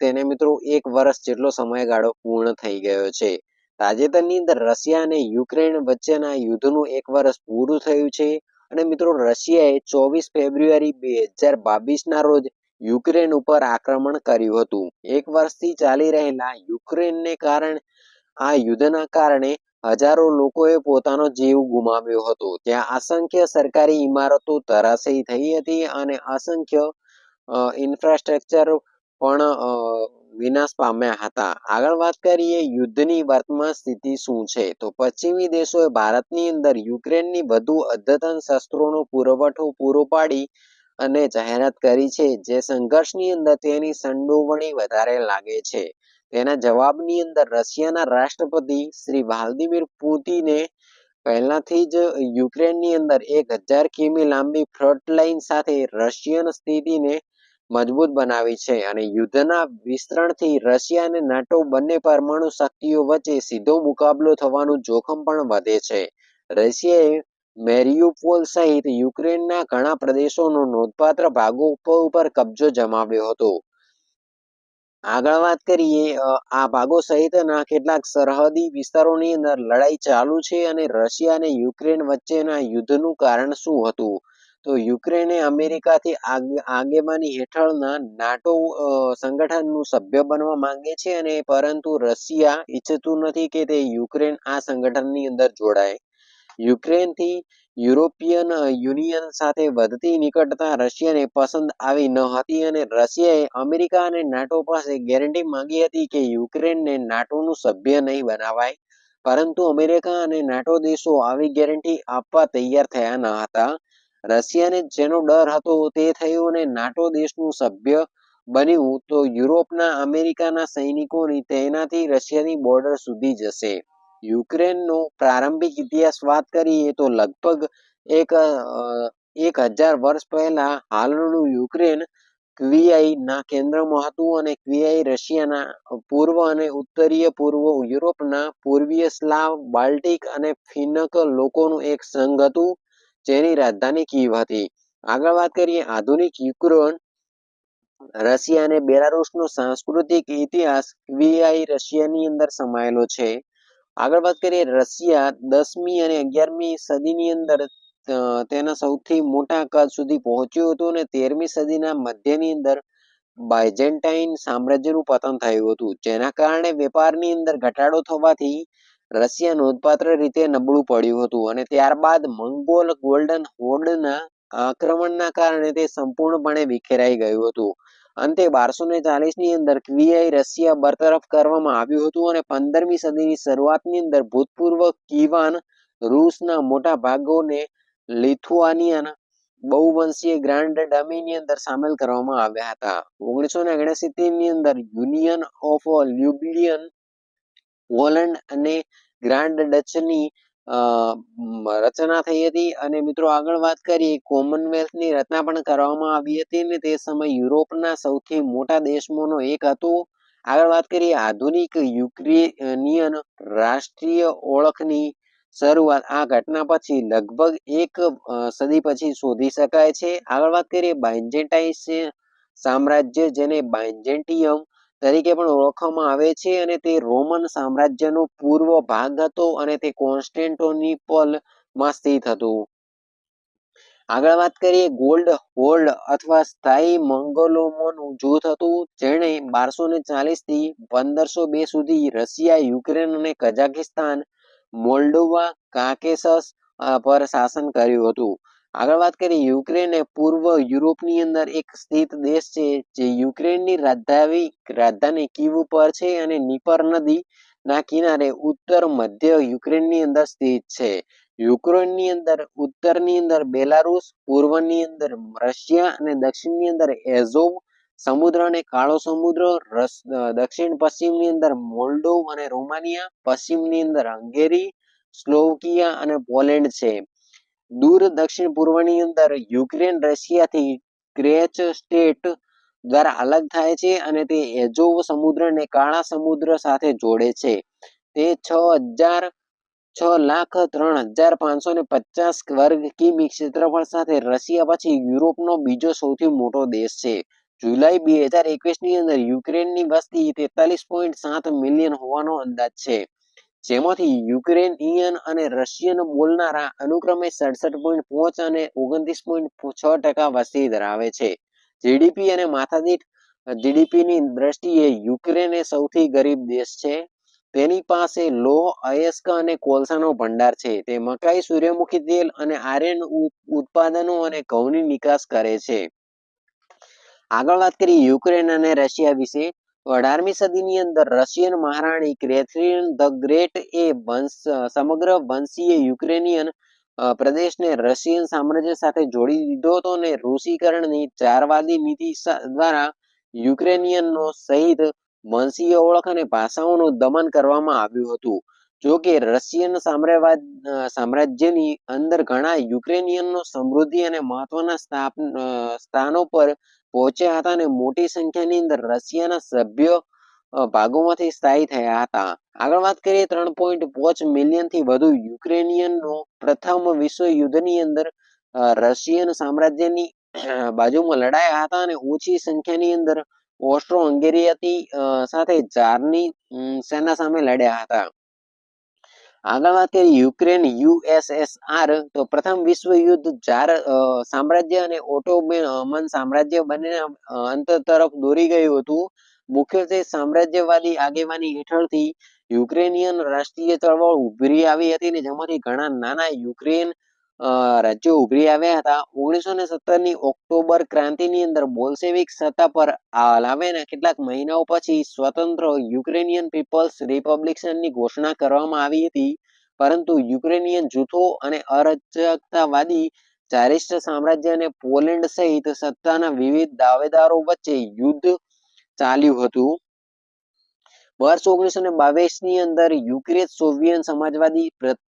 તેને મિત્રો એક વર્ષ જેટલો સમયગાળો પૂર્ણ થઈ ગયો છે. તાજેતરની અંદર રશિયા અને યુક્રેન વચ્ચેના યુદ્ધનું એક વર્ષ પૂરું થયું છે અને મિત્રો રશિયાએ ચોવીસ ફેબ્રુઆરી બે હજાર બાવીસના રોજ યુક્રેન ઉપર આક્રમણ કર્યું હતું. એક વર્ષથી ચાલી રહેલા યુક્રેનને કારણે આ યુદ્ધના કારણે હજારો લોકોએ પોતાનો જીવ ગુમાવ્યો હતો. ત્યાં અસંખ્ય સરકારી ઇમારતો ધરાશયી થઈ હતી અને અસંખ્ય ઇન્ફ્રાસ્ટ્રક્ચર પણ વિનાશ પામ્યા હતા. આગળ વાત કરીએ યુદ્ધની વર્તમાન સ્થિતિ શું છે? તો પશ્ચિમી દેશોએ ભારતની અંદર યુક્રેનની વધુ અદ્યતન શસ્ત્રોનો પુરવઠો પૂરો પાડી અને જાહેરાત કરી છે જે સંઘર્ષની અંદર તેની સંડોવણી વધારે લાગે છે. તેના જવાબની અંદર રશિયાના રાષ્ટ્રપતિ શ્રી વ્લાદિમીર પુતિને પહેલાથી જ યુક્રેનની અંદર એક હજાર કિમી લાંબી ફ્રન્ટ સાથે રશિયન સ્થિતિને મજબૂત બનાવી છે અને યુદ્ધના વિસ્તરણથી રશિયા અને નાટો બંને પરમાણુ શક્તિઓ વચ્ચે સીધો મુકાબલો થવાનું જોખમ પણ વધે છે. રશિયાએ મેરિયુપોલ સહિત યુક્રેનના ઘણા પ્રદેશોનો નોંધપાત્ર ભાગો ઉપર કબજો જમાવ્યો હતો. આગળ વાત કરીએ આ ભાગો સહિતના કેટલાક સરહદી વિસ્તારોની અંદર લડાઈ ચાલુ છે અને રશિયા અને યુક્રેન વચ્ચેના યુદ્ધનું કારણ શું હતું? તો યુક્રેને અમેરિકાથી આગેવાની હેઠળના નાટો સંગઠનનું સભ્ય બનવા માંગે છે અને પરંતુ રશિયા ઈચ્છતું નથી કે તે યુક્રેન આ સંગઠનની અંદર જોડાય. યુક્રેનથી યુરોપિયન યુનિયન સાથે વધતી નિકટતા રશિયાને પસંદ આવી ન હતી અને રશિયાએ અમેરિકા અને નાટો પાસે ગેરંટી માંગી હતી કે યુક્રેનને નાટોનું સભ્ય નહીં બનાવાય. પરંતુ અમેરિકા અને નાટો દેશો આવી ગેરંટી આપવા તૈયાર થયા ન હતા. રશિયાને જેનો ડર હતો તે થયો અને નાટો દેશનું સભ્ય બન્યું. તો યુરોપના અમેરિકાના સૈનિકોની તેનાથી રશિયાની બોર્ડર સુધી જશે. યુક્રેનનો પ્રારંભિક ઇતિહાસ વાત કરીએ તો લગભગ એક એક હજાર વર્ષ પહેલા હાલનું યુક્રેન ક્વિયાઈ ના કેન્દ્રમાં હતું અને ક્વિયાઈ રશિયાના પૂર્વ અને ઉત્તરીય પૂર્વ યુરોપના પૂર્વીય સ્લાવ, બાલ્ટિક અને ફિનક લોકોનું એક સંઘ હતું. જેની રાજધાની કીવ હતી. આગળ વાત કરીએ આધુનિક યુક્રેન, રશિયા અને બેલારુસનો સાંસ્કૃતિક ઇતિહાસ વીઆઈ રશિયાની અંદર સમાયેલો છે. આગળ વાત કરીએ રશિયા દસમી અને અગિયારમી સદીની અંદર તેના સૌથી મોટા કદ સુધી પહોંચ્યું હતું અને તેરમી સદીના મધ્યની અંદર બાયઝેન્ટાઇન સામ્રાજ્યનું પતન થયું હતું. જેના કારણે વેપારની અંદર ઘટાડો થવાથી રશિયા નોંધપાત્ર રીતે નબળું પડ્યું હતું અને ત્યારબાદ મંગોલ ગોલ્ડન હોર્ડના આક્રમણના કારણે તે સંપૂર્ણપણે વિખેરાઈ ગયું હતું. અંતે બારસો ને ચાલીસની અંદર ક્વિયાઈ રશિયા બરતરફ કરવામાં આવ્યું હતું અને પંદરમી સદીની શરૂઆતની અંદર ભૂતપૂર્વ કિવાન રૂસના મોટા ભાગોને લિથુઆનિયન બહુવંશીય ગ્રાન્ડ ડમીની અંદર સામેલ કરવામાં આવ્યા હતા. ઓગણીસો ને ની અંદર યુનિયન ઓફ લ્યુબ્લિયન પોલેન્ડ અને ગ્રાન્ડ ડચની રચના થઈ હતી. અને મિત્રો આગળ વાત કરીએ, કોમનવેલ્થની રચના પણ કરવામાં આવી હતી અને તે સમય યુરોપના સૌથી મોટા દેશમાંનો એક હતો. આગળ વાત કરીએ, આધુનિક યુક્રેનિયન રાષ્ટ્રીય ઓળખની શરૂઆત. આ ઘટના પછી લગભગ એક સદી પછી શોધી શકાય છે. આગળ વાત કરીએ બાઇન્જેન્ટાઇસ સામ્રાજ્ય જેને બાયજેન્ટિયમ તરીકે પણ ઓળખવામાં આવે છે અને તે રોમન સામ્રાજ્યનો પૂર્વ ભાગ હતો અને તે કોન્સ્ટેન્ટોનિપોલમાં સ્થિત હતું. આગળ વાત કરીએ ગોલ્ડ હોલ્ડ અથવા સ્થાયી મંગોલોમોનું જૂથ હતું, જેણે બારસો ને ચાલીસથી પંદરસો બે સુધી રશિયા, યુક્રેન અને કઝાકિસ્તાન મોલ્ડોવા, કાકેસસ પર શાસન કર્યું હતું. આગળ વાત કરીએ, યુક્રેન એ પૂર્વ યુરોપની અંદર એક સ્થિત દેશ છે, જે યુક્રેનની રાજધાની રાજધાની કીવ ઉપર છે અને નિપર નદી ના કિનારે ઉત્તર મધ્ય યુક્રેનની અંદર સ્થિત છે. યુક્રેનની અંદર, ઉત્તરની અંદર બેલારુસ, પૂર્વની અંદર રશિયા અને દક્ષિણની અંદર એઝોવ સમુદ્ર અને કાળો સમુદ્ર દક્ષિણ પશ્ચિમની અંદર મોલ્ડોવ અને રોમાનિયા, પશ્ચિમની અંદર હંગેરી, સ્લોવકિયા અને પોલેન્ડ છે. દૂર દક્ષિણ પૂર્વની અંદર યુક્રેન, રશિયાથી ક્રેચ સ્ટેટ દ્વારા અલગ થાય છે અને તે એજોવ સમુદ્રને કાળા સમુદ્ર સાથે જોડે છે. તે છ હજાર છ લાખ ત્રણ હજાર પાંચસો ને પચાસ વર્ગ કિમી ક્ષેત્રફળ સાથે રશિયા પછી યુરોપનો બીજો સૌથી મોટો દેશ છે. જુલાઈ બે હજાર એકવીસની અંદર યુક્રેનની વસ્તી તેતાલીસ પોઈન્ટ સાત મિલિયન હોવાનો અંદાજ છે. જેમાંથી યુક્રેનિયન અને રશિયન બોલનારા અનુક્રમે સડસઠ પોઈન્ટ પાંચ અને ઓગણત્રીસ પોઈન્ટ છ ટકા વસ્તી ધરાવે છે. જીડીપી અને માથાદીઠ જીડીપીની દ્રષ્ટિએ યુક્રેન એ સૌથી ગરીબ દેશ છે. તેની પાસે લોહ અયસ્ક અને કોલસાનો ભંડાર છે. તે મકાઈ, સૂર્યમુખી તેલ અને આર્યન ઉત્પાદનો અને ઘઉંની નિકાસ કરે છે. આગળ વાત કરીએ યુક્રેન અને રશિયા વિશે. અઢારમી સદીની અંદર રશિયન મહારાણી ક્રેથરીન ધ ગ્રેટ એ વંશ સમગ્ર વંશીય યુક્રેનિયન પ્રદેશને રશિયન સામ્રાજ્ય સાથે જોડી દીધો હતો અને રૂસીકરણની ચારવાદી નીતિ દ્વારા યુક્રેનિયનનો સહિત વંશીય ઓળખ અને ભાષાઓનું દમન કરવામાં આવ્યું હતું. જો કે રશિયન સામ્રાજ્યવાદ સામ્રાજ્યની અંદર ઘણા યુક્રેનિયનનો સમૃદ્ધિ અને મહત્વના સ્થાનો પર પહોંચ્યા હતા અને મોટી સંખ્યાની અંદર રશિયાના સભ્યો ભાગોમાંથી સ્થાયી થયા હતા. આગળ વાત કરીએ ત્રણ પોઈન્ટ પાંચ મિલિયનથી વધુ યુક્રેનિયનનો પ્રથમ વિશ્વ યુદ્ધની અંદર રશિયન સામ્રાજ્યની બાજુમાં લડાયા હતા અને ઓછી સંખ્યાની અંદર ઓસ્ટ્રો હંગેરિયાથી સાથે જારની સેના સામે લડ્યા હતા. આગળ વાત કરીએ યુક્રેન યુએસએસઆર, તો પ્રથમ વિશ્વ યુદ્ધ જાર સામ્રાજ્ય અને ઓટોમન સામ્રાજ્ય બંને અંત તરફ દોરી ગયું હતું. મુખ્યત્વે સામ્રાજ્યવાદી આગેવાની હેઠળથી યુક્રેનિયન રાષ્ટ્રીય ચળવળ ઉભરી આવી હતી ને જેમાંથી ઘણા નાના યુક્રેન રાજ્યો ઉભરી આવ્યા હતા. ઓગણીસો ને સત્તરની ઓક્ટોબર ક્રાંતિની અંદર બોલ્સેવિક સત્તા પર લાવ્યાના કેટલાક મહિનાઓ પછી સ્વતંત્ર યુક્રેનિયન પીપલ્સ રિપબ્લિકની ઘોષણા કરવામાં આવી હતી. પરંતુ યુક્રેનિયન જૂથો અને અરાજકતાવાદી ચારિષ્ટ સામ્રાજ્ય અને પોલેન્ડ સહિત સત્તાના વિવિધ દાવેદારો વચ્ચે યુદ્ધ ચાલ્યું હતું. વર્ષ ઓગણીસો ને બાવીસની અંદર યુક્રેન સોવિયત સમાજવાદી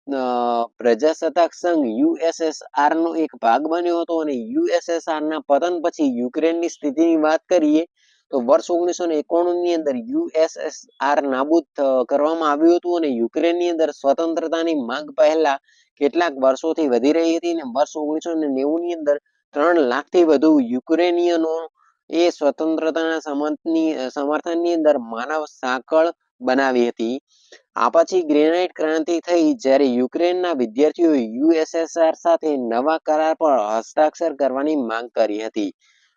પ્રજાસત્તાક સંઘ યુએસએસઆર નો એક ભાગ બન્યો હતો અને યુએસએસઆર ના પતન પછી યુક્રેનની સ્થિતિની વાત કરીએ તો વર્ષ ઓગણીસો ને એકાણું ની અંદર યુએસએસઆર નાબૂદ કરવામાં આવ્યું હતું અને યુક્રેનની અંદર સ્વતંત્રતાની માંગ પહેલા કેટલાક વર્ષોથી વધી રહી હતી અને વર્ષ ઓગણીસો ને નેવું ની અંદર ત્રણ લાખથી વધુ યુક્રેનિયનો એ સ્વતંત્રતાના સમર્થનની સમર્થનની અંદર માનવ સાંકળ બનાવી હતી. આ પછી ગ્રેનાઇટ ક્રાંતિ થઈ જ્યારે યુક્રેનના વિદ્યાર્થીઓ યુએસએસઆર સાથે નવા કરાર પર હસ્તાક્ષર કરવાની માંગ કરી હતી.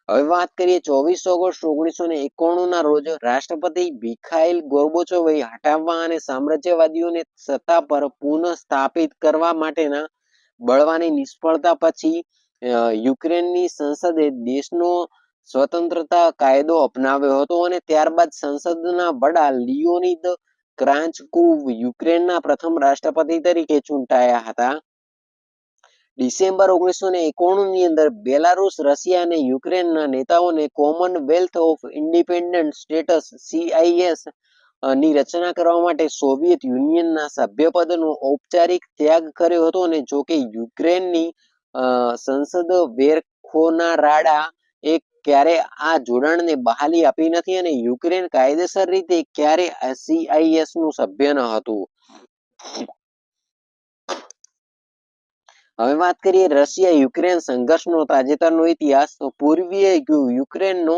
હવે વાત કરીએ ચોવીસ ઓગસ્ટ ઓગણીસો ને એકોણું ના રોજ રાષ્ટ્રપતિ મિખાઇલ ગોર્બોચોવે હટાવવા અને સામ્રાજ્યવાદીઓને સત્તા પર પુનઃ સ્થાપિત કરવા માટેના બળવાની નિષ્ફળતા પછી યુક્રેનની સંસદે દેશનો સ્વતંત્રતા કાયદો અપનાવ્યો હતો અને ત્યારબાદ સંસદના વડા લિયોનિદ ક્રાંચકુવ યુક્રેનના પ્રથમ રાષ્ટ્રપતિ તરીકે ચૂંટાયા હતા. ડિસેમ્બર ઓગણીસો ને એકોણું ની અંદર બેલારુસ, રશિયા અને યુક્રેનના નેતાઓને કોમનવેલ્થ ઓફ ઇન્ડિપેન્ડન્ટ સ્ટેટસ સીઆઈએસની રચના કરવા માટે સોવિયત યુનિયનના સભ્યપદનો ઔપચારિક ત્યાગ કર્યો હતો અને જોકે યુક્રેનની સંસદ વેરખોના રાડા એક ક્યારે આ જોડાણને બહાલી આપી નથી અને યુક્રેન કાયદેસર રીતે ક્યારે સીઆઈએસનું સભ્ય ન હતું? હવે વાત કરીએ રશિયા યુક્રેન સંઘર્ષનો તાજેતરનો ઇતિહાસ. તો પૂર્વીય યુક્રેનનો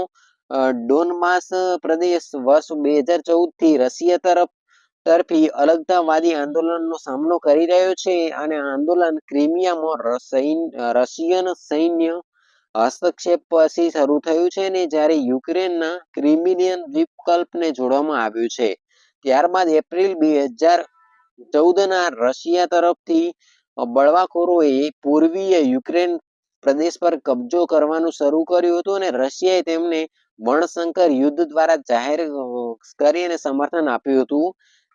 ડોનમાસ પ્રદેશ વર્ષ બે હજાર ચૌદથી રશિયા તરફ, તરફી અલગતાવાદી આંદોલનનો સામનો કરી રહ્યો છે અને આંદોલન ક્રિમિયામાં રશિયન સૈન્ય હસ્તક્ષેપ પછી શરૂ થયું છે ને જ્યારે યુક્રેનના ક્રિમિલિયન દ્વીપકલ્પને જોડવામાં આવ્યું છે. ત્યારબાદ એપ્રિલ બે હજાર ચૌદના રશિયા તરફથી બળવાખોરોએ પૂર્વીય યુક્રેન પ્રદેશ પર કબજો કરવાનું શરૂ કર્યું હતું અને રશિયાએ તેમને વણશંકર યુદ્ધ દ્વારા જાહેર કરી અને સમર્થન આપ્યું હતું.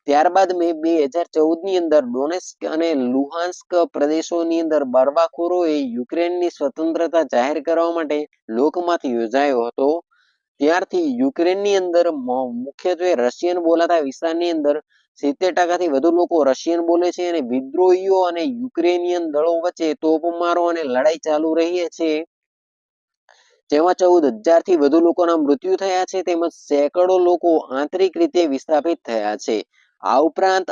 ત્યારબાદ મેં બે હજાર ચૌદની અંદર ડોનેસ્ક અને લુહાન્સ્ક પ્રદેશોની અંદર બળવાખોરોએ યુક્રેનની સ્વતંત્રતા જાહેર કરવા માટે લોકમત યોજાયો હતો. ત્યારથી યુક્રેનની અંદર મુખ્યત્વે રશિયન બોલાતા વિસ્તારની અંદર સિત્તેર ટકાથી વધુ લોકો રશિયન બોલે છે અને વિદ્રોહીઓ અને યુક્રેનિયન દળો વચ્ચે તોપમારો અને લડાઈ ચાલુ રહી છે. જેમાં ચૌદ હજારથી વધુ લોકોના મૃત્યુ થયા છે, તેમજ સેંકડો લોકો આંતરિક રીતે વિસ્થાપિત થયા છે. આ ઉપરાંત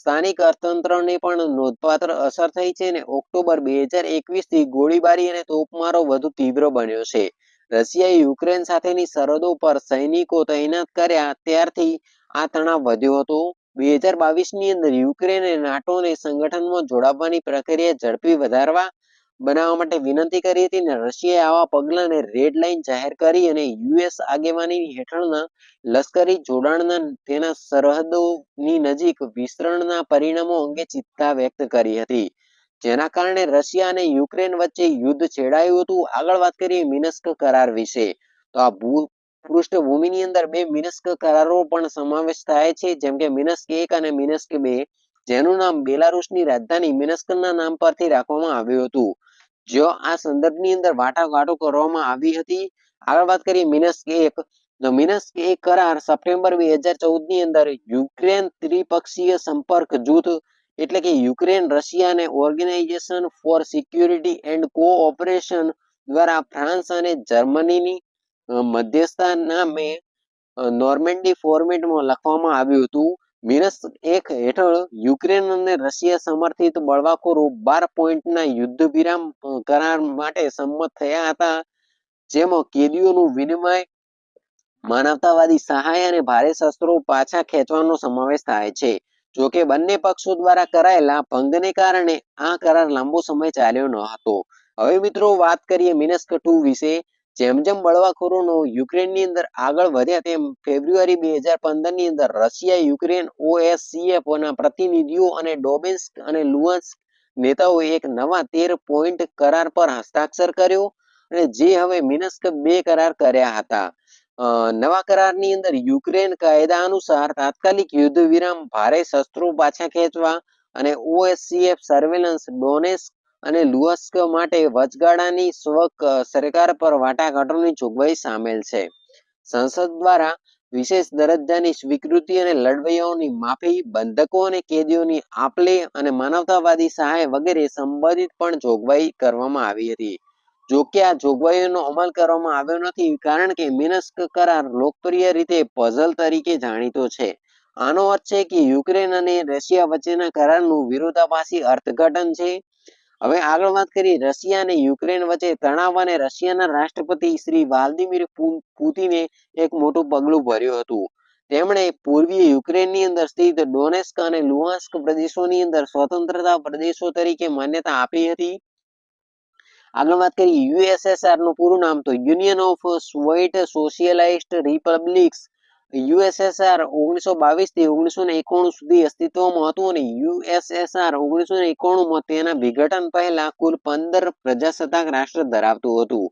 સ્થાનિક અર્થતંત્રને પણ નોંધપાત્ર અસર થઈ છે અને ઓક્ટોબર બે હજાર એકવીસથી ગોળીબારી અને તોપમારો વધુ તીવ્ર બન્યો છે. રશિયાએ યુક્રેન સાથેની સરહદો પર સૈનિકો તૈનાત કર્યા ત્યારથી આ તણાવ વધ્યો હતો. બે હજાર બાવીસની અંદર યુક્રેને નાટોને સંગઠનમાં જોડાવવાની પ્રક્રિયા ઝડપી વધારવા બનાવવા માટે વિનંતી કરી હતી અને રશિયાએ આવા પગલાને રેડ લાઇન જાહેર કરી અને યુએસ આગેવાની હેઠળના લશ્કરી જોડાણના તેના સરહદોની નજીક વિસ્તરણના પરિણામો અંગે ચિંતા વ્યક્ત કરી હતી. જેના કારણે રશિયા અને યુક્રેન વચ્ચે યુદ્ધ છેડાયું હતું. આગળ વાત કરીએ મિનસ્ક કરાર વિશે. તો આ ભૂ, પૃષ્ઠભૂમિની અંદર બે મિનસ્ક કરારો પણ સમાવેશ થાય છે. જેમ કે મિનસ્ક એક અને મિનસ્ક બે, જેનું નામ બેલારુસની રાજધાની મિનસ્કના નામ પરથી રાખવામાં આવ્યું હતું. જો આ સંદર્ભની અંદર વાટાઘાટો કરવામાં આવી હતી, આગળ વાત કરીએ મિનસ્ક એક. તો મિનસ્ક એક કરાર સપ્ટેમ્બર બે હજાર ચૌદની અંદર યુક્રેન ત્રિપક્ષીય સંપર્ક જૂથ, એટલે કે યુક્રેન, રશિયા અને organisation for security and cooperation દ્વારા ફ્રાન્સ અને જર્મનીની મધ્યસ્થા નામે નોર્મેન્ડી ફોર્મેટમાં લખવામાં આવ્યું હતું. મિનસ્ક એક હેઠળ યુક્રેન અને રશિયા સમર્થિત બળવાખોરો બાર પોઈન્ટના યુદ્ધ વિરામ કરાર માટે સંમત થયા હતા, જેમાં કેદીઓનું વિનિમય, માનવતાવાદી સહાય અને ભારે શસ્ત્રો પાછા ખેંચવાનો સમાવેશ થાય છે. જોકે બંને પક્ષો દ્વારા કરાયેલા ભંગને કારણે આ કરાર લાંબો સમય ચાલ્યો ન હતો. હવે મિત્રો વાત કરીએ મિનસ્ક ટુ વિશે. જેમ જેમ બળવાખોરોનો યુક્રેનની અંદર આગળ વધ્યા, તેમ ફેબ્રુઆરી બે હજાર પંદરની અંદર રશિયા યુક્રેન ઓએસસીએફ ના પ્રતિનિધિઓ અને ડોબેન્સ્ક અને લુહાન્સ્ક નેતાઓએ એક નવા તેર પોઈન્ટ કરાર પર હસ્તાક્ષર કર્યો અને જે હવે મિનસ્ક બે કરાર કર્યા હતા. નવા કરારની અંદર યુક્રેન કાયદા અનુસાર તાત્કાલિક યુદ્ધ વિરામ ભારે શસ્ત્રો પાછા ખેંચવા અને ઓએસસીએફ સર્વેલન્સ ડોનેસ્ક અને લુઅસ્ક માટે વચગાળાની સ્વક સરકાર પર વાટાઘાટોની જોગવાઈ સામેલ છે. સંસદ દ્વારા વિશેષ દરજ્જાની સ્વીકૃતિ અને લડવૈયાઓની માફી, બંધકો અને કેદીઓની આપલે અને માનવતાવાદી સહાય વગેરે સંબંધિત પણ જોગવાઈ કરવામાં આવી હતી. જો આ જોગવાઈઓનો અમલ કરવામાં આવ્યો નથી કારણ કે મિનસ્ક કરાર લોકપ્રિય રીતે પઝલ તરીકે જાણીતો છે. આનો અર્થ છે કે યુક્રેન અને રશિયા વચ્ચેના કરારનું વિરોધાભાસી અર્થઘટન છે. હવે આગળ વાત કરીએ રશિયા અને યુક્રેન વચ્ચે તણાવ અને રશિયાના રાષ્ટ્રપતિ શ્રી વાલ્દિમીર પુતિને એક મોટું પગલું ભર્યું હતું. તેમણે પૂર્વીય યુક્રેનની અંદર સ્થિત ડોનેસ્ક અને લુહાન્સ્ક પ્રદેશોની અંદર સ્વતંત્રતા પ્રદેશો તરીકે માન્યતા આપી હતી. આગળ વાત કરીએ યુએસએસઆરનું પૂરું નામ તો union of Soviet socialist republics USSR ઓગણીસો બાવીસથી ઓગણીસો ને એકોણું સુધી અસ્તિત્વમાં હતું અને યુએસએસઆર ઓગણીસો ને એકાણું માં તેના વિઘટન પહેલા કુલ પંદર પ્રજાસત્તાક રાષ્ટ્ર ધરાવતું હતું.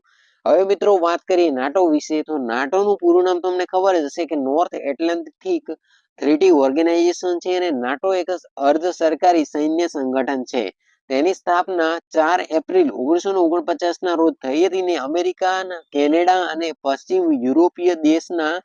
હવે મિત્રો વાત કરીએ નાટો વિશે, તો નાટોનું પૂરું નામ તમને ખબર જ હશે કે નોર્થ એટલાન્ટિક થ્રીટી ઓર્ગેનાઇઝેશન છે અને નાટો એક અર્ધ સરકારી સૈન્ય સંગઠન છે. તેની સ્થાપના ચાર એપ્રિલ ઓગણીસો ને ઓગણપચાસ ના રોજ થઈ હતી ને અમેરિકા કેનેડા અને પશ્ચિમ યુરોપીય દેશના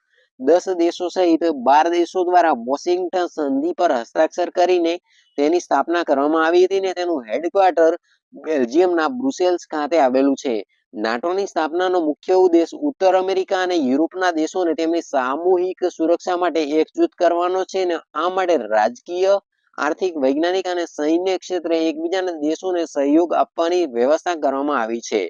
દસ દેશો સહિત બાર દેશો દ્વારા વોશિંગ્ટન સંધિ પર હસ્તાક્ષર કરીને તેની સ્થાપના કરવામાં આવી હતી ને તેનું હેડક્વાર્ટર બેલ્જિયમના બ્રુસેલ્સ ખાતે આવેલું છે. નાટોની સ્થાપનાનો મુખ્ય ઉદ્દેશ ઉત્તર અમેરિકા અને યુરોપના દેશોને તેમની સામૂહિક સુરક્ષા માટે એકજૂથ કરવાનો છે ને આ માટે રાજકીય, આર્થિક, વૈજ્ઞાનિક અને સૈન્ય ક્ષેત્રે એકબીજાના દેશોને સહયોગ આપવાની વ્યવસ્થા કરવામાં આવી છે.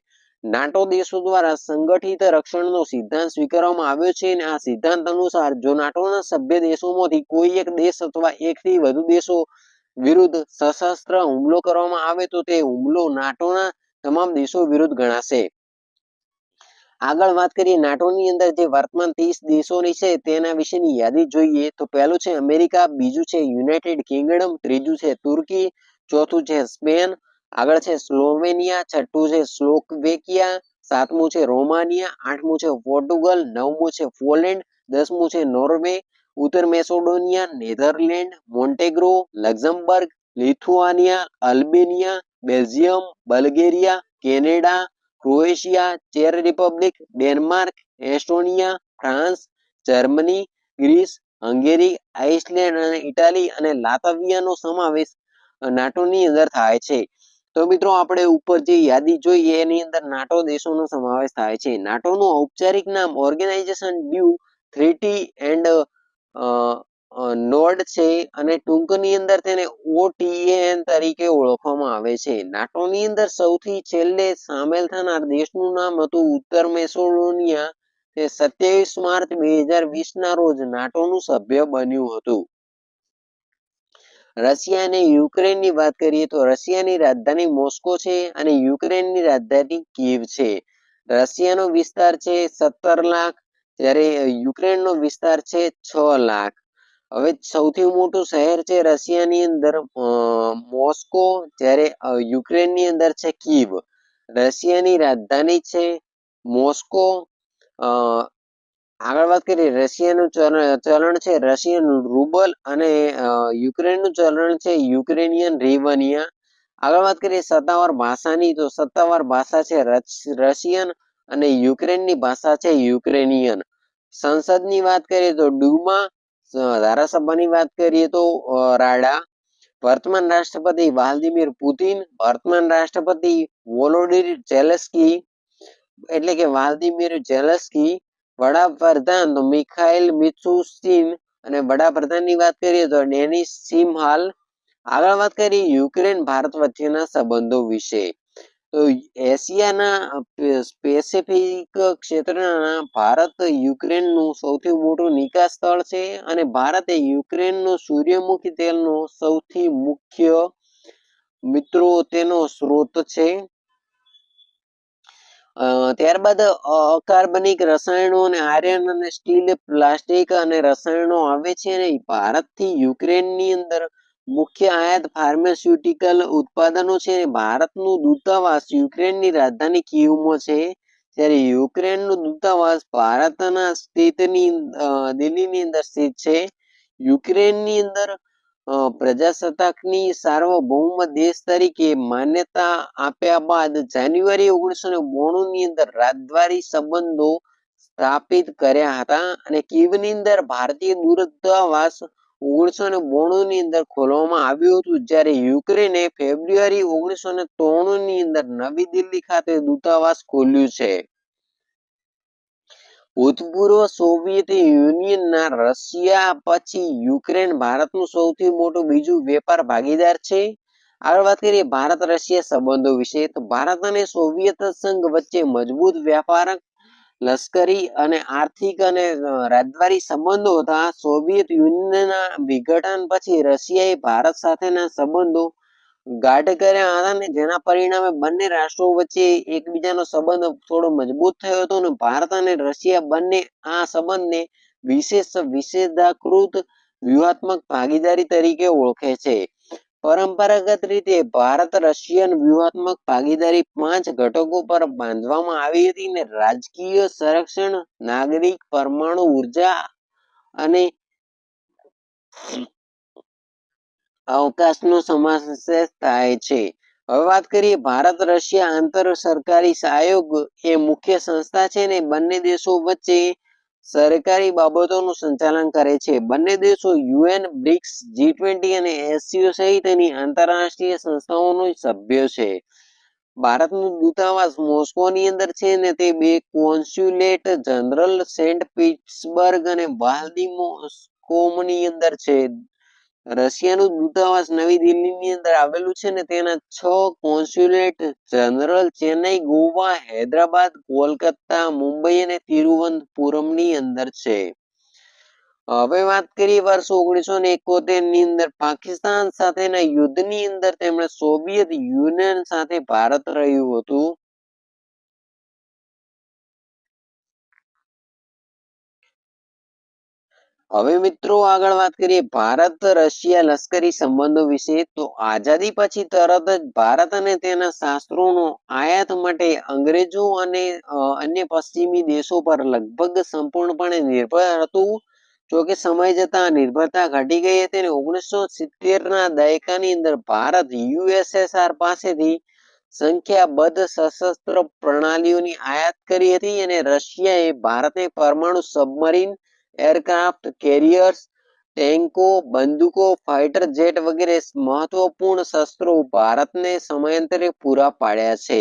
નાટો દેશો દ્વારા સંગઠિત રક્ષણનો સિદ્ધાંત સ્વીકારવામાં આવ્યો છે અને આ સિદ્ધાંત અનુસાર જો નાટોના સભ્ય દેશોમાંથી કોઈ એક દેશ અથવા એકથી વધુ દેશો વિરુદ્ધ સશસ્ત્ર હુમલો કરવામાં આવે તો તે હુમલો નાટોના તમામ દેશો વિરુદ્ધ ગણાશે. આગળ વાત કરીએ નાટોની અંદર જે વર્તમાન ત્રીસ દેશોની છે તેના વિશેની યાદી જોઈએ તો પહેલું છે અમેરિકા, બીજું છે યુનાઇટેડ કિંગડમ, ત્રીજું છે તુર્કી, ચોથું છે સ્પેન આગળ છે સ્લોવેનિયા, છઠ્ઠું છે સ્લોકવેકિયા, સાતમું છે રોમાનિયા, આઠમું છે પોર્ટુગલ, નવમું છે પોલેન્ડ, દસમું છે નોર્વે, ઉત્તર Macedonia, Netherlands, Montenegro, Luxembourg, Lithuania, Albania, Belgium, Bulgaria, Canada, Croatia, chair republic, Denmark, Estonia, France, Germany, Greece, Hungary, Iceland અને ઇટાલી અને લાતવિયાનો સમાવેશ નાટોની અંદર થાય છે. તો મિત્રો આપણે ઉપર જે યાદી જોઈએ, એની અંદર નાટો દેશોનો સમાવેશ થાય છે. નાટોનું ઔપચારિક નામ ઓર્ગેનાઇઝેશન ડ્યુ થ્રીટી એન્ડ નોર્ડ છે અને ટૂંકની અંદર તેને ઓટીએન તરીકે ઓળખવામાં આવે છે. નાટોની અંદર સૌથી છેલ્લે સામેલ થનાર દેશનું નામ હતું ઉત્તર મેસોડોનિયા. તે સત્યાવીસ માર્ચ બે હજાર વીસના રોજ નાટોનું સભ્ય બન્યું હતું. રશિયા અને યુક્રેનની વાત કરીએ તો રશિયાની રાજધાની મોસ્કો છે અને યુક્રેનની રાજધાની કીવ છે. રશિયાનો વિસ્તાર છે સત્તર લાખ, જ્યારે યુક્રેનનો વિસ્તાર છે છ લાખ. હવે સૌથી મોટું શહેર છે રશિયાની અંદર મોસ્કો, જ્યારે યુક્રેનની અંદર છે કીવ. રશિયાની રાજધાની છે મોસ્કો આગળ વાત કરીએ, રશિયાનું ચલણ છે, રશિયન રૂબલ અને યુક્રેનનું ચલણ છે, યુક્રેનિયન રિવનિયા. આગળ વાત કરીએ, સત્તાવાર ભાષાની, તો સત્તાવાર ભાષા છે રશિયન અને યુક્રેનની ભાષા છે, યુક્રેનિયન. સંસદની વાત કરીએ તો ડુમા ધારાસભાની વાત કરીએ તો રાડા. વર્તમાન રાષ્ટ્રપતિ વાલ્દિમીર પુતિન, વર્તમાન રાષ્ટ્રપતિ વોલોડિર ઝેલેસ્કી એટલે કે વાલ્દિમીર ઝેલેસ્કી વડાપ્રધાન તો મિખાઇલ મિથુસિન અને વડાપ્રધાનની વાત કરીએ તો ડેનિસ સિમહાલ. આગળ વાત કરીએ યુક્રેન ભારત વચ્ચેના સંબંધો વિશે. તો એશિયાના સ્પેસિફિક ક્ષેત્રના ભારત યુક્રેનનું સૌથી મોટું નિકાસ સ્થળ છે અને ભારતે યુક્રેનનો સૂર્યમુખી તેલનો સૌથી મુખ્ય મિત્રો તેનો સ્ત્રોત છે. ત્યારબાદ અકાર્બનિક રસાયણો અને આયર્ન અને સ્ટીલ, પ્લાસ્ટિક અને રસાયણો આવે છે અને ભારતથી યુક્રેનની અંદર મુખ્ય આયાત ફાર્માસ્યુટિકલ ઉત્પાદનો છે ભારતનું દૂતાવાસ યુક્રેનની રાજધાની કિયુમાં છે. ત્યારે યુક્રેનનું દૂતાવાસ ભારતના સ્થિતની દિલ્હીની અંદર સ્થિત છે. યુક્રેનની અંદર પ્રજાસત્તાકની સાર્વભૌમ દેશ તરીકે માન્યતા આપ્યા બાદ જાન્યુઆરી ઓગણીસો ને બોણું ની અંદર રાજદ્વારી સંબંધો સ્થાપિત કર્યા હતા અને કીવની અંદર ભારતીય દૂતાવાસ ઓગણીસો ને બોણું ની અંદર ખોલવામાં આવ્યું હતું, જ્યારે યુક્રેને ફેબ્રુઆરી ઓગણીસો ને ત્રોણું ની અંદર નવી દિલ્હી ખાતે દૂતાવાસ ખોલ્યું છે. ભૂતપૂર્વ સોવિયત યુનિયનના રશિયા પછી યુક્રેન ભારતનું સૌથી મોટું બીજું વેપાર ભાગીદાર છે. આગળ વાત કરીએ ભારત રશિયા સંબંધો વિશે, તો ભારત અને સોવિયત સંઘ વચ્ચે મજબૂત વ્યાપારક, લશ્કરી અને આર્થિક અને રાજદ્વારી સંબંધો હતા. સોવિયત યુનિયનના વિઘટન પછી રશિયાએ ભારત સાથેના સંબંધો ગાઢ કર્યા હતા ને જેના પરિણામે બંને રાષ્ટ્રો વચ્ચે એકબીજાનો સંબંધ થોડો મજબૂત થયો હતો અને ભારત અને રશિયા બંને આ સંબંધને વિશેષ વિશેષાકૃત વ્યૂહાત્મક ભાગીદારી તરીકે ઓળખે છે. પરંપરાગત રીતે ભારત રશિયન વ્યૂહાત્મક ભાગીદારી પાંચ ઘટકો પર બાંધવામાં આવી હતી ને રાજકીય સંરક્ષણ, નાગરિક પરમાણુ ઊર્જા અને અવકાશનો સમાવેશ થાય છે. હવે વાત કરીએ ભારત, રશિયા, આંતર સરકારી સહયોગ એ મુખ્ય સંસ્થા છે ને બંને દેશો વચ્ચે સરકારી બાબતોનું સંચાલન કરે છે. બંને દેશો યુએન, બ્રિક્સ, જી ટ્વેન્ટી અને એસસીઓ સહિતની આંતરરાષ્ટ્રીય સંસ્થાઓનો સભ્ય છે. ભારતનું દૂતાવાસ મોસ્કોની અંદર છે ને તે બે કોન્સ્યુલેટ જનરલ સેન્ટ પીટ્સબર્ગ અને વાલ્દીમોસ્કોમની અંદર છે. રશિયાનું દૂતાવાસ નવી દિલ્હીની અંદર આવેલું છે ને તેના છ કોન્સ્યુલેટ જનરલ ચેન્નઈ, ગોવા, હૈદરાબાદ, કોલકાતા, મુંબઈ અને તિરુવનંતપુરમની અંદર છે. હવે વાત કરીએ વર્ષ ઓગણીસો ને એકોતેરની અંદર પાકિસ્તાન સાથેના યુદ્ધની અંદર તેમણે સોવિયત યુનિયન સાથે ભારત રહ્યું હતું. હવે મિત્રો આગળ વાત કરીએ ભારત, રશિયા, લશ્કરી સંબંધો વિશે. તો આઝાદી પછી તરત જ ભારત અને તેના શાસ્ત્રોનો આયાત માટે અંગ્રેજો અને અન્ય પશ્ચિમી દેશો પર લગભગ સંપૂર્ણપણે નિર્ભર હતું. જોકે સમય જતા નિર્ભરતા ઘટી ગઈ હતી અને ઓગણીસો સિત્તેર ના દાયકાની અંદર ભારત યુએસએસઆર પાસેથી સંખ્યાબદ્ધ સશસ્ત્ર પ્રણાલીઓની આયાત કરી હતી અને રશિયાએ ભારતને પરમાણુ સબમરીન એરક્રાફ્ટ, કેરિયર્સ, ટેન્કો, બંદૂકો, ફાઇટર જેટ વગેરે મહત્વપૂર્ણ શસ્ત્રો ભારતને સમયાંતરે પૂરા પાડ્યા છે.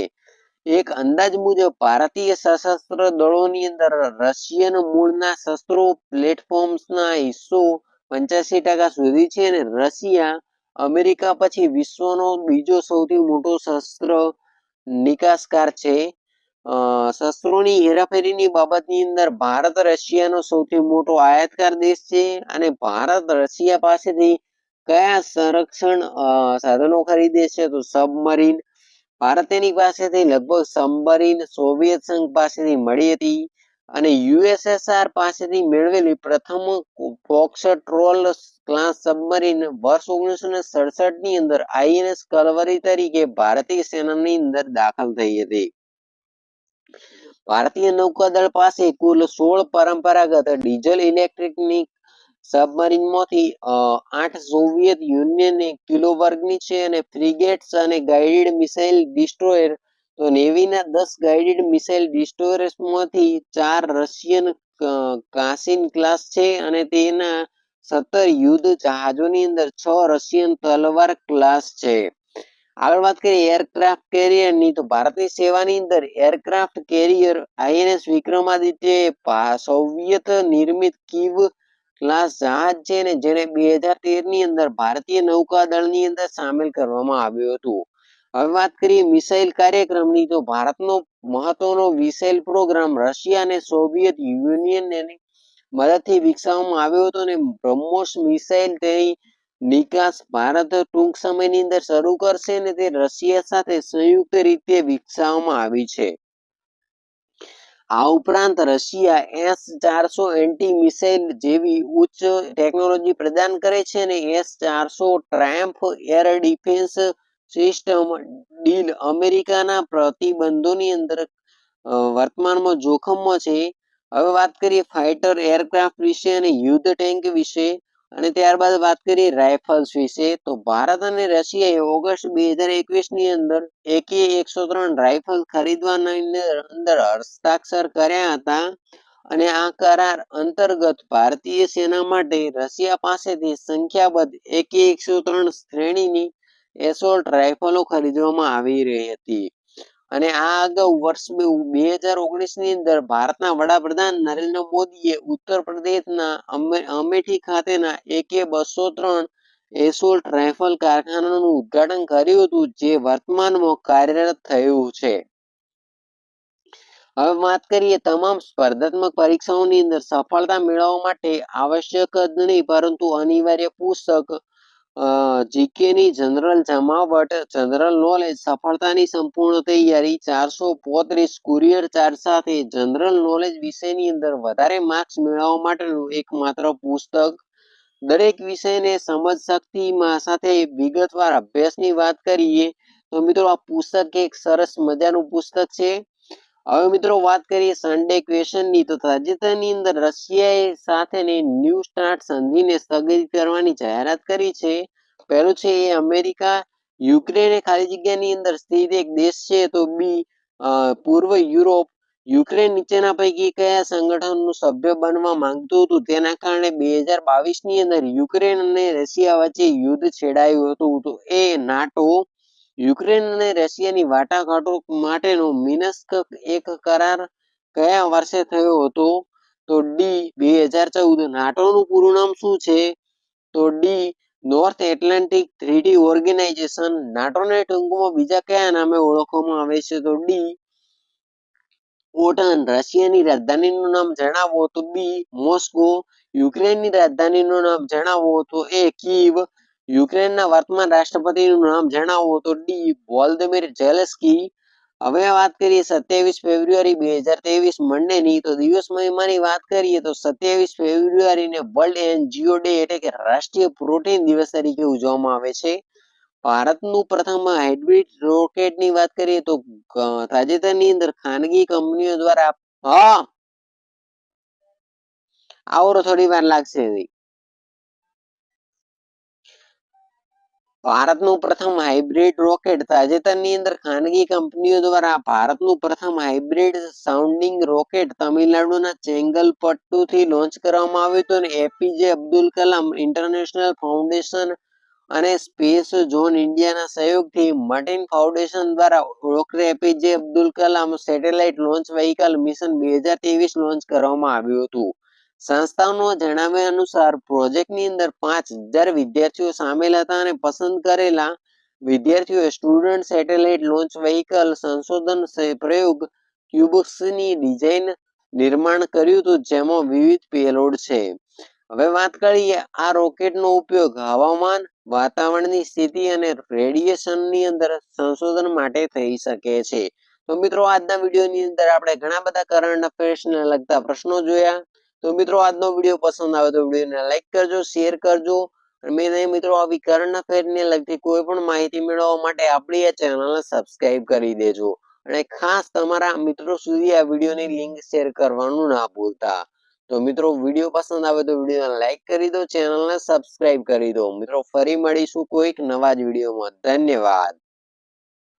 એક અંદાજ મુજબ, ભારતીય સશસ્ત્ર દળોની અંદર રશિયન મૂળના શસ્ત્રો પ્લેટફોર્મ્સના હિસ્સો પંચ્યાસી ટકા સુધી છે અને રશિયા, અમેરિકા પછી વિશ્વનો બીજો સૌથી મોટો શસ્ત્ર નિકાસકાર છે. શસ્ત્રોની હેરાફેરીની બાબતની અંદર ભારત રશિયાનો સૌથી મોટો આયાતકાર દેશ છે અને ભારત રશિયા પાસેથી કયા સંરક્ષણ સાધનો ખરીદે છે? તો સબમરીન. ભારત તેની પાસેથી લગભગ સબમરીન સોવિયત સંઘ પાસેથી મળી હતી અને યુએસએસઆર પાસેથી મેળવેલી પ્રથમ ફોક્સટ્રોલ ક્લાસ સબમરીન વર્ષ ઓગણીસો ને સડસઠની અંદર આઈએનએસ કલવરી તરીકે ભારતીય સેનાની અંદર દાખલ થઈ હતી. ભારતીય નૌકાદળ પાસે કુલ સોળ પરંપરાગત ડીઝલ ઇલેક્ટ્રિકની સબમરીનમાંથી આઠ સોવિયત યુનિયન કિલો વર્ગની છે અને ફ્રિગેટ્સ અને ગાઇડેડ મિસાઇલ ડિસ્ટ્રોયર તો નેવીના દસ ગાઇડેડ મિસાઇલ ડિસ્ટ્રોયર્સમાંથી ચાર રશિયન કાસિન ક્લાસ છે અને તેના સત્તર યુદ્ધ જહાજોની અંદર છ રશિયન તલવાર ક્લાસ છે. આગળ વાત કરીએ એરક્રાફ્ટ કેરિયરની તો ભારતની સેવાની અંદર aircraft carrier INS Vikramaditya Soviet નિર્મિત કીવ ક્લાસ જહાજ છે ને, જેને બે હજાર તેરની અંદર ભારતીય નૌકાદળની અંદર સામેલ કરવામાં આવ્યું હતું. હવે વાત કરીએ મિસાઇલ કાર્યક્રમની, તો ભારતનો મહત્વનો મિસાઇલ પ્રોગ્રામ રશિયા અને સોવિયત યુનિયન મદદથી વિકસાવવામાં આવ્યો હતો અને બ્રહ્મોસ મિસાઇલ તેની નિકાસ ભારત ટૂંક સમયની અંદર શરૂ કરશે અને તે રશિયા સાથે સંયુક્ત રીતે વિકસાવવામાં આવી છે. આ ઉપરાંત રશિયા એસ ચારસો એન્ટી મિસાઇલ જેવી ઉચ્ચ ટેકનોલોજી પ્રદાન કરે છે અને એસ ચારસો triumph air defence system deal અમેરિકાના પ્રતિબંધોની અંદર વર્તમાનમાં જોખમમાં છે. હવે વાત કરીએ ફાઇટર એરક્રાફ્ટ વિશે અને યુદ્ધ ટેન્ક વિશે. અને ત્યારબાદ વાત કરીએ રાઇફલ્સ વિશે, તો ભારત અને રશિયાએ ઓગસ્ટ બે હજાર એકવીસ અંદર એકે એકસો ત્રણ રાઇફલ ખરીદવાની અંદર હસ્તાક્ષર કર્યા હતા. અને આ કરાર અંતર્ગત ભારતીય સેના માટે રશિયા પાસેથી સંખ્યાબદ્ધ એકે એકસો ત્રણ શ્રેણીની એસોલ્ટ રાઇફલો ખરીદવામાં આવી રહી હતી. અને આ અગાઉ વર્ષ બે હજાર ઓગણીસની અંદર ભારતના વડાપ્રધાન નરેન્દ્ર મોદીએ ઉત્તર પ્રદેશના અમેઠી ખાતેના એકે બસો ત્રણ એસોલ્ટ રાઇફલ કારખાનાનું ઉદ્ઘાટન કર્યું હતું, જે વર્તમાનમાં કાર્યરત થયું છે. હવે વાત કરીએ તમામ સ્પર્ધાત્મક પરીક્ષાઓની અંદર સફળતા મેળવવા માટે આવશ્યક જ નહીં, પરંતુ અનિવાર્ય પુસ્તક જીકેની જનરલ જમાવટ, જનરલ નોલેજ સફળતાની સંપૂર્ણ તૈયારી, ચારસો પોત્રીસ કુરિયર ચાર્જ સાથે જનરલ નોલેજ વિષયની અંદર વધારે માર્ક્સ મેળવવા માટેનું એકમાત્ર પુસ્તક. દરેક વિષયને સમજ શક્તિમાં સાથે વિગતવાર અભ્યાસની વાત કરીએ, તો મિત્રો આ પુસ્તક એક સરસ મજાનું પુસ્તક છે. હવે મિત્રો વાત કરીએ સન્ડે ક્વેશ્ચનની તો તાજેતરની અંદર રશિયાએ સાથેની ન્યૂ સ્ટાર્ટ સંધિને સ્થગિત કરવાની જાહેરાત કરી છે. પહેલું છે એ અમેરિકા, યુક્રેન એ ખાલી જગ્યાની અંદર સ્થિત એક દેશ છે. તો બી પૂર્વ યુરોપ, યુક્રેન નીચેના પૈકી કયા સંગઠનનું સભ્ય બનવા માંગતું હતું? તેના કારણે બે હજાર બાવીસની અંદર યુક્રેન અને રશિયા વચ્ચે યુદ્ધ છેડાયું હતું. તો એ નાટો યુક્રેન અને રશિયાની વાટાઘાટો માટેનો મિનસ્ક એક કરાર કયા વર્ષે થયો હતો? તો ડી બે હજાર ચૌદ નાટોનું પૂરું નામ શું છે? તો the north Atlantic treaty organisation. નાટોને ટૂંકમાં બીજા કયા નામે ઓળખવામાં આવે છે? તો ડી ઓટન, રશિયાની રાજધાનીનું નામ જણાવો. તો બી મોસ્કો, યુક્રેનની રાજધાનીનું નામ જણાવો. તો એ કીવ યુક્રેનના વર્તમાન રાષ્ટ્રપતિનું નામ જણાવો તો ડી વોલ્દમીર ઝેલેસ્કી હવે વાત કરીએ સત્યાવીસ ફેબ્રુઆરી બે હજાર ત્રેવીસ મંડેની, તો દિવસ મહિમાની વાત કરીએ તો સત્યાવીસ ફેબ્રુઆરીને વર્લ્ડ એનજીઓ ડે એટલે કે રાષ્ટ્રીય પ્રોટીન દિવસ તરીકે ઉજવવામાં આવે છે. ભારતનું પ્રથમ હાઇબ્રિડ રોકેટની વાત કરીએ તો તાજેતરની અંદર ખાનગી કંપનીઓ દ્વારા, હા, આવો થોડી વાર લાગશે ભારતનું પ્રથમ હાઇબ્રિડ રોકેટ તાજેતરની અંદર ખાનગી કંપનીઓ દ્વારા ભારતનું પ્રથમ હાઇબ્રિડ સાઉન્ડિંગ રોકેટ તમિલનાડુના ચેંગલપટ્ટુથી લોન્ચ કરવામાં આવ્યું હતું અને APJ Abdul Kalam international foundation અને સ્પેસ ઝોન ઇન્ડિયાના સહયોગથી મર્ટિન ફાઉન્ડેશન દ્વારા doctor APJ Abdul Kalam satellite launch vehicle mission બે હજાર ત્રેવીસ લોન્ચ કરવામાં આવ્યું હતું. સંસ્થાઓના જણાવ્યા અનુસાર પ્રોજેક્ટની અંદર પાંચ હજાર વિદ્યાર્થીઓ સામેલ હતા અને પસંદ કરેલા વિદ્યાર્થીઓએ સ્ટુડન્ટ સેટેલાઇટ લોન્ચ વેહિકલ સંશોધન પ્રયોગ ક્યુબક્સની ડિઝાઇન નિર્માણ કર્યું હતું, જેમાં વિવિધ પેલોડ છે. હવે વાત કરીએ આ રોકેટનો ઉપયોગ હવામાન, વાતાવરણની સ્થિતિ અને રેડિયેશનની અંદર સંશોધન માટે થઈ શકે છે. તો મિત્રો, આજના વિડીયોની અંદર આપણે ઘણા બધા કરંટ અફેર્સને લગતા પ્રશ્નો જોયા. તો મિત્રો આજનો વીડિયો પસંદ આવે તો વિડીયોને લાઈક કરજો શેર કરજો. અને મિત્રો આવી કરંટ અફેરને લગતી કોઈ પણ માહિતી મેળવવા માટે આપણી આ ચેનલને સબસ્ક્રાઇબ કરી દેજો. અને ખાસ તમારા મિત્રો સુધી આ વિડીયોની લિંક શેર કરવાનું ના ભૂલતા. તો મિત્રો વીડિયો પસંદ આવે તો વિડીયોને લાઈક કરી દો ચેનલને સબસ્ક્રાઇબ કરી દો. મિત્રો ફરી મળીશું કોઈક નવા જ વિડીયોમાં. ધન્યવાદ.